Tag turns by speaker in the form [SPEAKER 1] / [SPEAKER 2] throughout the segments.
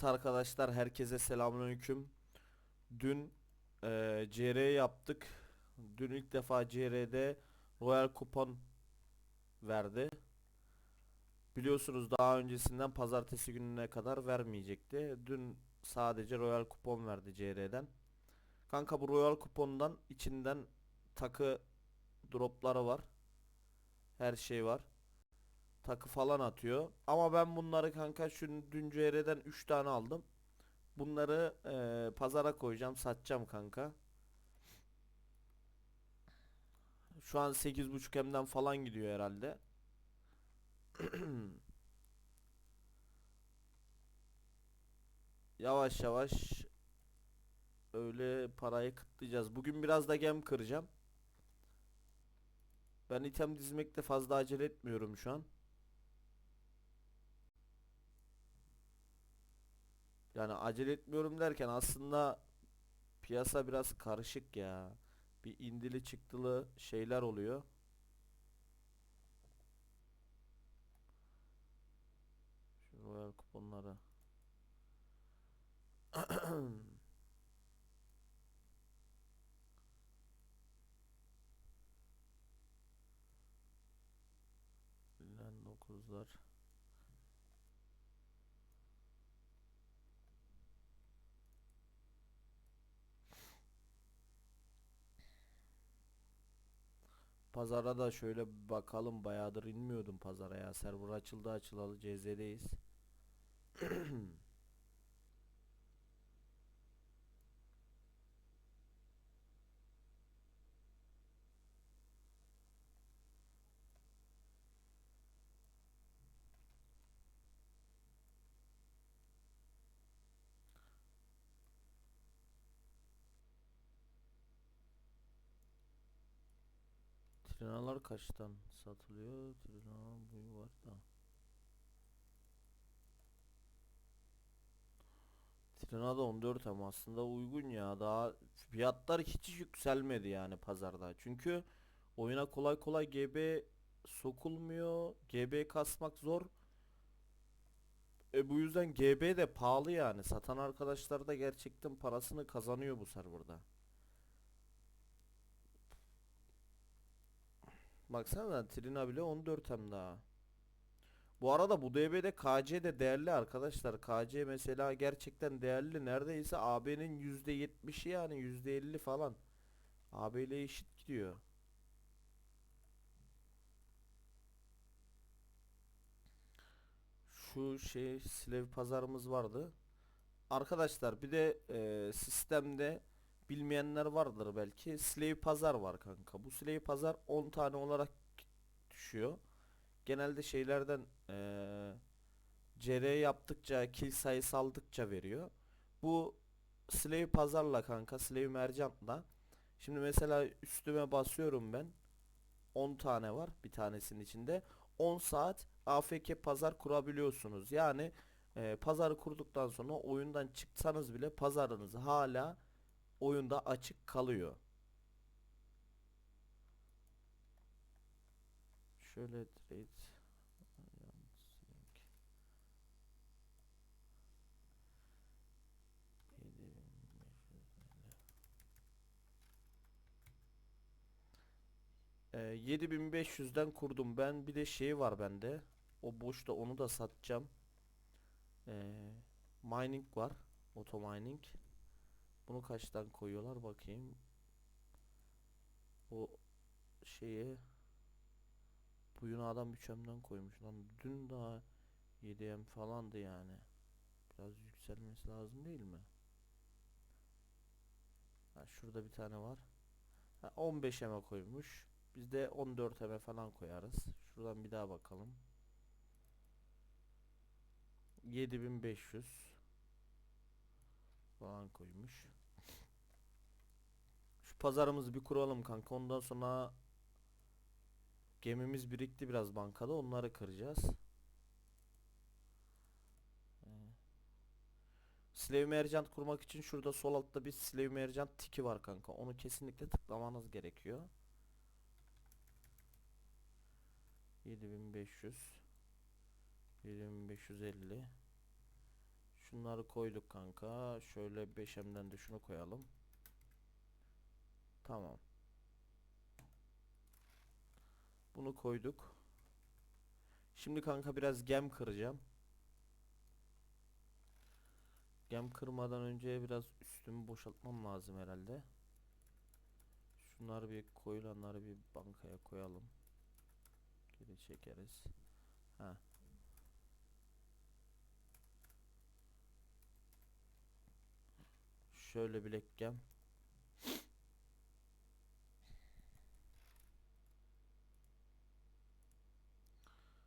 [SPEAKER 1] Evet arkadaşlar herkese selamünaleyküm. Dün eee CR yaptık. Dün ilk defa CR'de Royal kupon verdi. Biliyorsunuz daha öncesinden pazartesi gününe kadar vermeyecekti. Dün sadece Royal kupon verdi CR'den. Kanka bu Royal kupondan içinden takı dropları var. Her şey var takı falan atıyor. Ama ben bunları kanka şu dün CR'den 3 tane aldım. Bunları eee, pazara koyacağım, satacağım kanka. Şu an 8.5 M'den falan gidiyor herhalde. Yavaş yavaş öyle parayı kıtlayacağız. Bugün biraz da gem kıracağım. Ben item dizmekte fazla acele etmiyorum şu an. Yani acele etmiyorum derken aslında piyasa biraz karışık ya. Bir indili çıktılı şeyler oluyor. Şu Royal kuponları. Lan 9'lar. Pazara da şöyle bakalım bayağıdır inmiyordum pazara ya. Server açıldı açılalı CZ'deyiz. Trinalar kaçtan satılıyor? Trina bu var da. Trina da 14 ama aslında uygun ya. Daha fiyatlar hiç yükselmedi yani pazarda. Çünkü oyuna kolay kolay GB sokulmuyor. GB kasmak zor. E bu yüzden GB de pahalı yani. Satan arkadaşlar da gerçekten parasını kazanıyor bu serverda. Baksana Trina bile 14 hem daha. Bu arada bu DB'de KC de değerli arkadaşlar. KC mesela gerçekten değerli. Neredeyse AB'nin %70'i yani %50 falan. AB ile eşit gidiyor. Şu şey Slev pazarımız vardı. Arkadaşlar bir de e, sistemde bilmeyenler vardır belki. Slave pazar var kanka. Bu slave pazar 10 tane olarak düşüyor. Genelde şeylerden eee CR yaptıkça, kill sayısı aldıkça veriyor. Bu slave pazarla kanka, slave merchantla. Şimdi mesela üstüme basıyorum ben. 10 tane var bir tanesinin içinde. 10 saat AFK pazar kurabiliyorsunuz. Yani eee pazarı kurduktan sonra oyundan çıksanız bile pazarınız hala oyunda açık kalıyor. Şöyle. 7550. Ee, 7500'den kurdum ben bir de şey var bende o boşta onu da satacağım ee, mining var auto mining bunu kaçtan koyuyorlar bakayım. O şeye bugün adam 3M'den koymuş lan. Dün daha 7M falandı yani. Biraz yükselmesi lazım değil mi? Ha, şurada bir tane var. Ha, 15M'e koymuş. Biz de 14M'e falan koyarız. Şuradan bir daha bakalım. 7500 falan koymuş. Şu pazarımızı bir kuralım kanka. Ondan sonra gemimiz birikti biraz bankada. Onları kıracağız. Ee, Slave Merchant kurmak için şurada sol altta bir Slave Merchant tiki var kanka. Onu kesinlikle tıklamanız gerekiyor. 7500 7550 Şunları koyduk kanka. Şöyle 5M'den de şunu koyalım. Tamam. Bunu koyduk. Şimdi kanka biraz gem kıracağım. Gem kırmadan önce biraz üstümü boşaltmam lazım herhalde. Şunları bir koyulanları bir bankaya koyalım. Geri çekeriz. Ha. Şöyle bilek gem.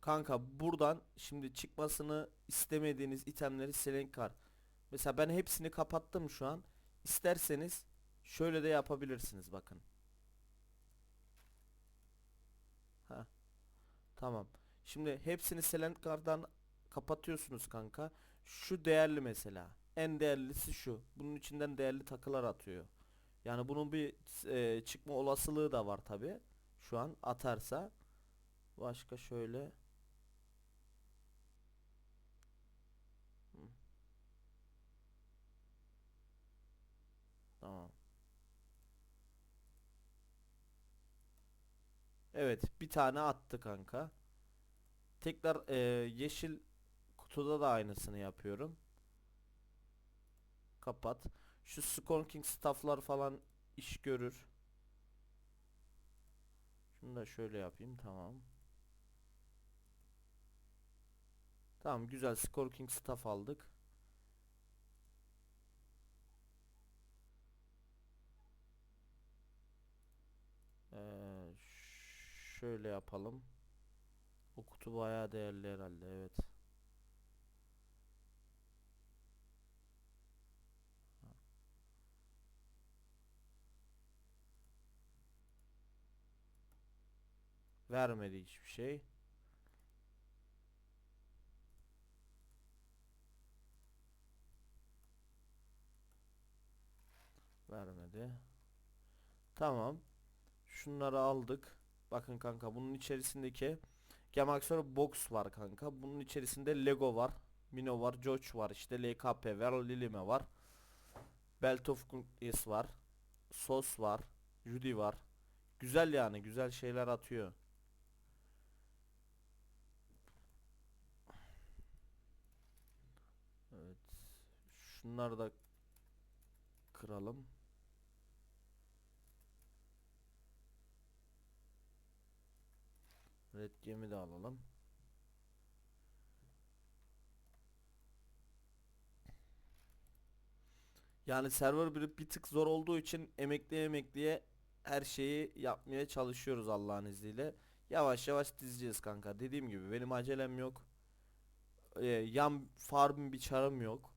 [SPEAKER 1] Kanka buradan şimdi çıkmasını istemediğiniz itemleri select kar. Mesela ben hepsini kapattım şu an. İsterseniz şöyle de yapabilirsiniz bakın. Ha. Tamam. Şimdi hepsini select kardan kapatıyorsunuz kanka. Şu değerli mesela. En değerlisi şu. Bunun içinden değerli takılar atıyor. Yani bunun bir e, çıkma olasılığı da var tabi. Şu an atarsa. Başka şöyle. Tamam. Evet, bir tane attı kanka. Tekrar e, yeşil kutuda da aynısını yapıyorum. Kapat. Şu Skonking stafflar falan iş görür. Şunu da şöyle yapayım. Tamam. Tamam güzel Skonking staff aldık. Ee, şöyle yapalım. O kutu bayağı değerli herhalde. Evet. Vermedi hiçbir şey. Vermedi. Tamam. Şunları aldık. Bakın kanka bunun içerisindeki Gemaxor Box var kanka. Bunun içerisinde Lego var. Mino var. Joch var. işte LKP var. Lilime var. Belt of Conquest var. Sos var. Judy var. Güzel yani. Güzel şeyler atıyor. Evet. Şunları da kıralım. Red gemi de alalım. Yani server bir, bir tık zor olduğu için emekliye emekliye her şeyi yapmaya çalışıyoruz Allah'ın izniyle. Yavaş yavaş dizeceğiz kanka. Dediğim gibi benim acelem yok. Ee, yan farm bir çarım yok.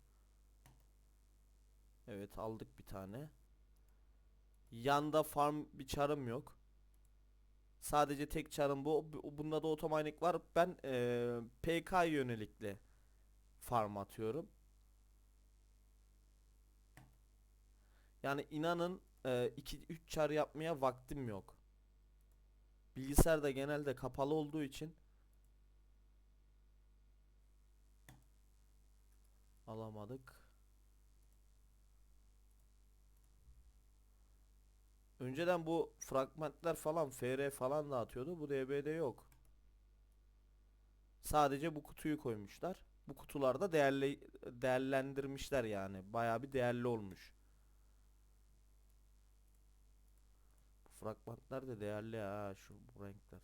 [SPEAKER 1] Evet aldık bir tane. Yanda farm bir çarım yok. Sadece tek çarım bu. Bu- Bunda da otomatik var. Ben eee PK yönelikli farm atıyorum. Yani inanın 2-3 çar yapmaya vaktim yok. Bilgisayar da genelde kapalı olduğu için alamadık. Önceden bu fragmentler falan FR falan da atıyordu. Bu DB'de yok. Sadece bu kutuyu koymuşlar. Bu kutularda değerli değerlendirmişler yani. Bayağı bir değerli olmuş. Bu fragmentler de değerli ha şu bu renkler.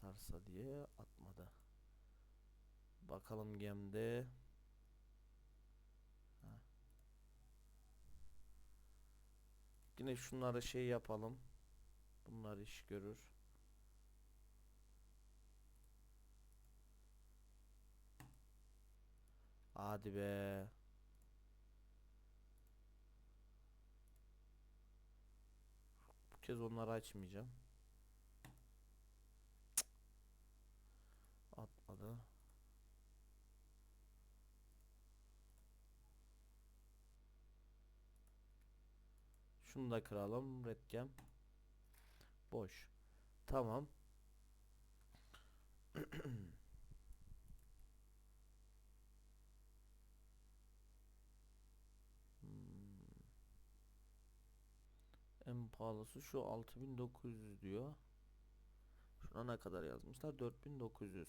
[SPEAKER 1] Tarsa diye atmadı. Bakalım gemde. Yine şunları şey yapalım. Bunlar iş görür. Hadi be. Bu kez onları açmayacağım. Cık. Şunu da kıralım. Redcam. Boş. Tamam. hmm. En pahalısı şu 6900 diyor. Şuna ne kadar yazmışlar? 4900.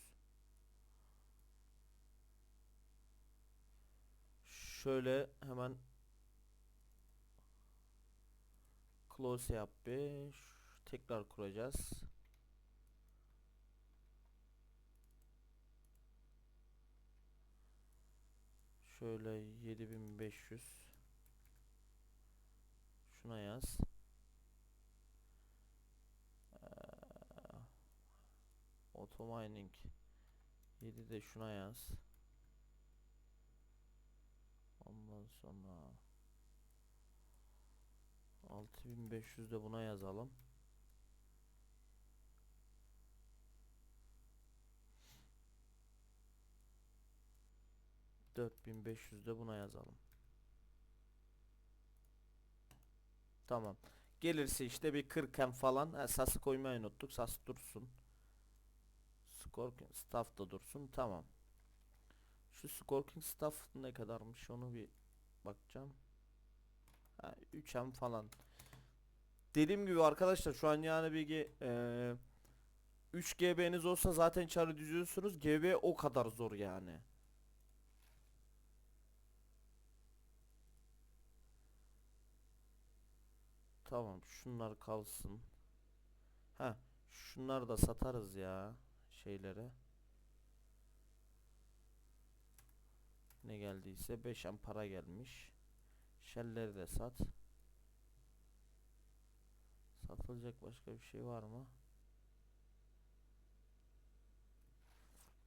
[SPEAKER 1] Şöyle hemen close yap bir. Tekrar kuracağız. Şöyle 7500 Şuna yaz. Ee, Auto mining 7 de şuna yaz. Ondan sonra 6500 de buna yazalım. Dört bin beş yüz de buna yazalım. Tamam. Gelirse işte bir 40 falan. Ha, sası koymayı unuttuk. Sas dursun. Scorking staff da dursun. Tamam. Şu scorking staff ne kadarmış onu bir bakacağım. Ha, 3M falan. Dediğim gibi arkadaşlar şu an yani bir ge- eee 3 GB'niz olsa zaten çarı düzüyorsunuz. GB o kadar zor yani. Tamam şunlar kalsın. Ha şunları da satarız ya şeylere. Ne geldiyse 5 para gelmiş. Shell'leri de sat. Satılacak başka bir şey var mı?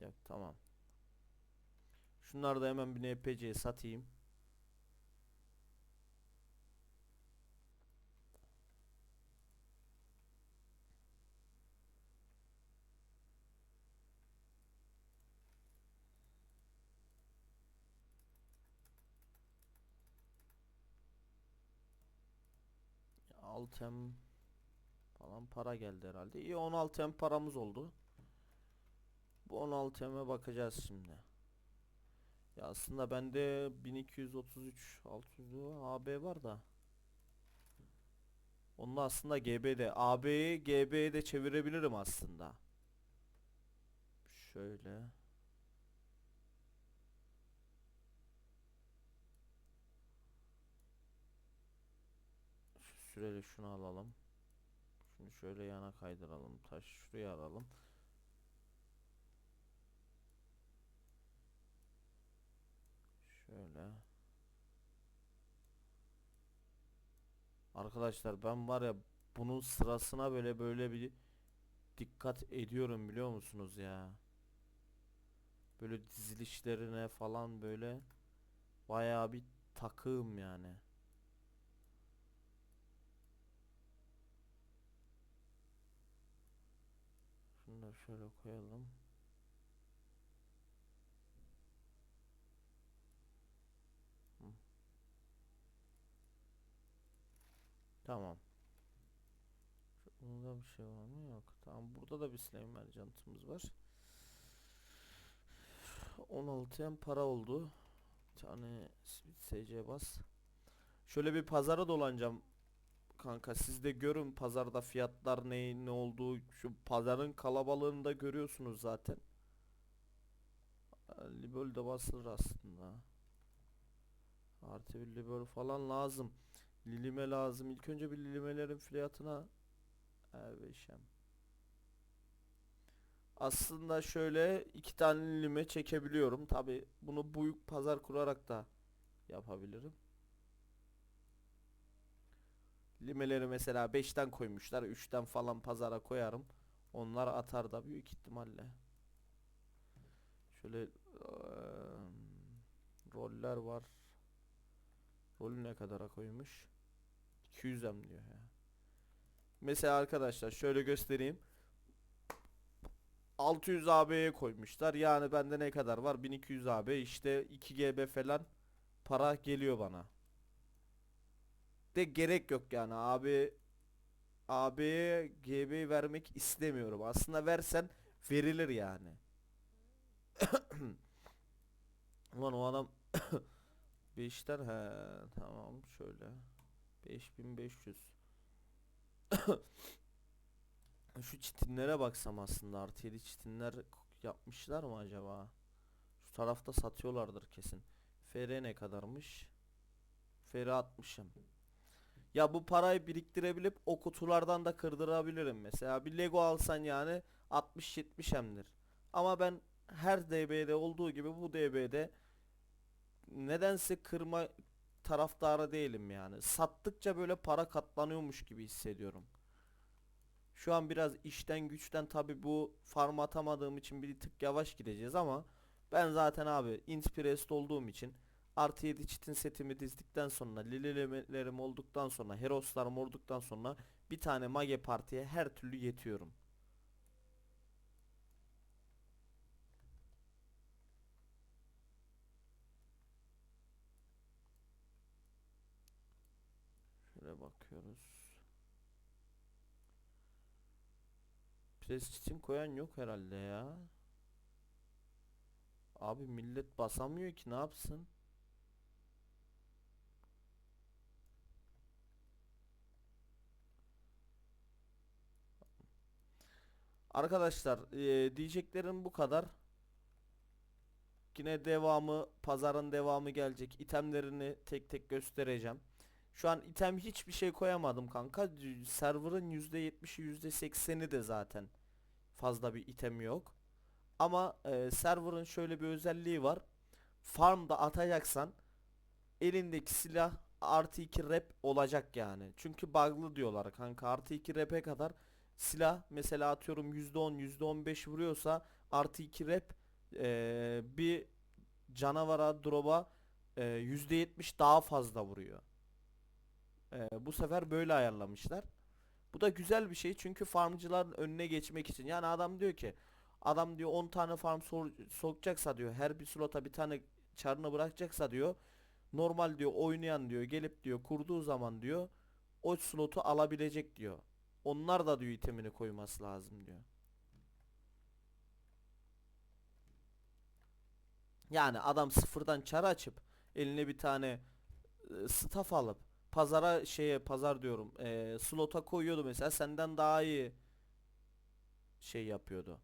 [SPEAKER 1] Yok tamam. Şunları da hemen bir NPC'ye satayım. Altem falan para geldi herhalde. İyi 16 em paramız oldu. Bu 16 eme bakacağız şimdi. Ya aslında bende 1233 600 AB var da. Onu aslında GB'de AB'yi GB'ye de çevirebilirim aslında. Şöyle. Şu süreli şunu alalım. Şunu şöyle yana kaydıralım. Taş şuraya alalım. Şöyle. Arkadaşlar ben var ya bunun sırasına böyle böyle bir dikkat ediyorum biliyor musunuz ya? Böyle dizilişlerine falan böyle bayağı bir takığım yani. Da şöyle koyalım. Tamam. Bunda bir şey var mı? Yok. Tamam burada da bir slime mercantımız var. 16 em para oldu. Bir tane SC bas. Şöyle bir pazara dolanacağım. Kanka siz de görün pazarda fiyatlar ne ne olduğu şu pazarın kalabalığını da görüyorsunuz zaten. Libel de basılır aslında. Artı bir libel falan lazım. Lilime lazım. İlk önce bir lilimelerin fiyatına Erbeşem. Aslında şöyle iki tane lilime çekebiliyorum. Tabi bunu büyük pazar kurarak da yapabilirim. Limeleri mesela 5'ten koymuşlar. 3'ten falan pazara koyarım. Onlar atar da büyük ihtimalle. Şöyle eee, roller var. Rolü ne kadara koymuş? 200 em diyor ya. Mesela arkadaşlar şöyle göstereyim. 600 AB'ye koymuşlar. Yani bende ne kadar var? 1200 AB. İşte 2 GB falan para geliyor bana. De gerek yok yani abi AB'ye GB vermek istemiyorum. Aslında versen verilir yani. Ulan o adam 5'ten he tamam şöyle 5500 Şu çitinlere baksam aslında artı 7 çitinler yapmışlar mı acaba? Şu tarafta satıyorlardır kesin. FR ne kadarmış? FR 60'ım. Ya bu parayı biriktirebilip o kutulardan da kırdırabilirim mesela. Bir Lego alsan yani 60-70 hemdir. Ama ben her DB'de olduğu gibi bu DB'de nedense kırma taraftarı değilim yani. Sattıkça böyle para katlanıyormuş gibi hissediyorum. Şu an biraz işten güçten tabi bu farm atamadığım için bir tık yavaş gideceğiz ama ben zaten abi Inspired olduğum için artı 7 çitin setimi dizdikten sonra Lililerim olduktan sonra Heroslarım olduktan sonra bir tane Mage partiye her türlü yetiyorum. Şöyle bakıyoruz. Pres koyan yok herhalde ya. Abi millet basamıyor ki ne yapsın? Arkadaşlar eee, diyeceklerim bu kadar. Yine devamı pazarın devamı gelecek. İtemlerini tek tek göstereceğim. Şu an item hiçbir şey koyamadım kanka. Server'ın %70'i %80'i de zaten fazla bir item yok. Ama e, server'ın şöyle bir özelliği var. Farmda atacaksan elindeki silah artı 2 rep olacak yani. Çünkü bug'lı diyorlar kanka. Artı 2 rep'e kadar silah mesela atıyorum %10 %15 vuruyorsa artı 2 rep e, bir canavara drop'a e, %70 daha fazla vuruyor. E, bu sefer böyle ayarlamışlar. Bu da güzel bir şey çünkü farmcıların önüne geçmek için. Yani adam diyor ki adam diyor 10 tane farm sor- sokacaksa diyor her bir slota bir tane çarını bırakacaksa diyor normal diyor oynayan diyor gelip diyor kurduğu zaman diyor o slotu alabilecek diyor. Onlar da diyor itemini koyması lazım diyor. Yani adam sıfırdan çar açıp eline bir tane e, staff alıp pazara şeye pazar diyorum e, slota koyuyordu mesela senden daha iyi şey yapıyordu.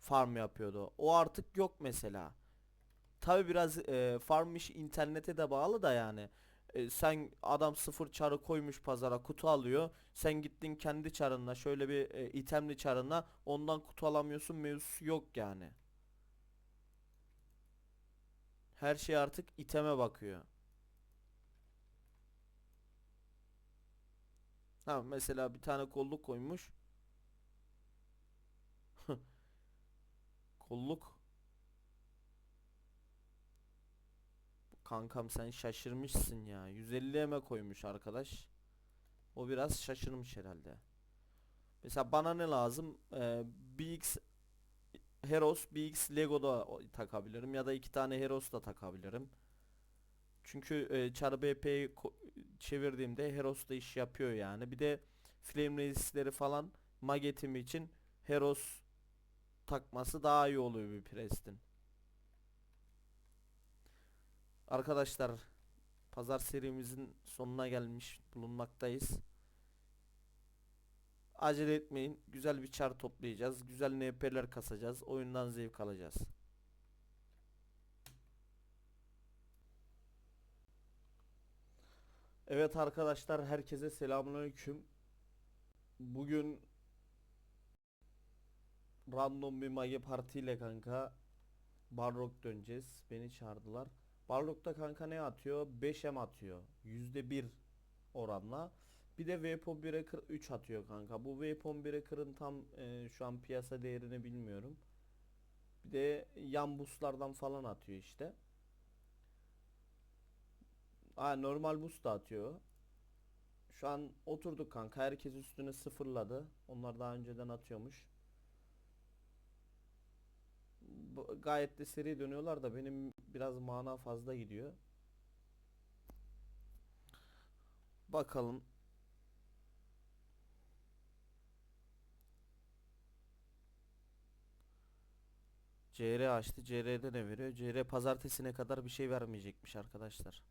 [SPEAKER 1] Farm yapıyordu. O artık yok mesela. Tabi biraz e, farm işi internete de bağlı da yani. E, sen adam sıfır çarı koymuş pazara kutu alıyor. Sen gittin kendi çarınla şöyle bir e, itemli çarınla ondan kutu alamıyorsun mevzusu yok yani. Her şey artık iteme bakıyor. Ha mesela bir tane kolluk koymuş. Kolluk. Kankam sen şaşırmışsın ya. 150 eme koymuş arkadaş. O biraz şaşırmış herhalde. Mesela bana ne lazım? Ee, BX Heros, BX Lego da o- takabilirim ya da iki tane Heros da takabilirim. Çünkü e, Char BP'yi ko- çevirdiğimde Heros da iş yapıyor yani. Bir de Flame Resist'leri falan Magetim için Heros takması daha iyi oluyor bir Preston. Arkadaşlar pazar serimizin sonuna gelmiş bulunmaktayız. Acele etmeyin. Güzel bir çar toplayacağız. Güzel NP'ler kasacağız. Oyundan zevk alacağız. Evet arkadaşlar herkese selamünaleyküm. Bugün random bir mage partiyle kanka Barrock döneceğiz. Beni çağırdılar. Barlock'ta kanka ne atıyor? 5M atıyor. %1 oranla. Bir de Weapon Breaker 3 atıyor kanka. Bu Weapon Breaker'ın tam e, şu an piyasa değerini bilmiyorum. Bir de yan boostlardan falan atıyor işte. Aa, normal boost da atıyor. Şu an oturduk kanka. Herkes üstüne sıfırladı. Onlar daha önceden atıyormuş. Bu- gayet de seri dönüyorlar da benim biraz mana fazla gidiyor. Bakalım. CR açtı. CR'de ne veriyor? CR pazartesine kadar bir şey vermeyecekmiş arkadaşlar.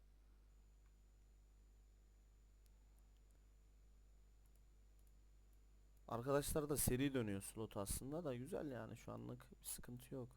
[SPEAKER 1] Arkadaşlar da seri dönüyor slot aslında da güzel yani şu anlık bir sıkıntı yok.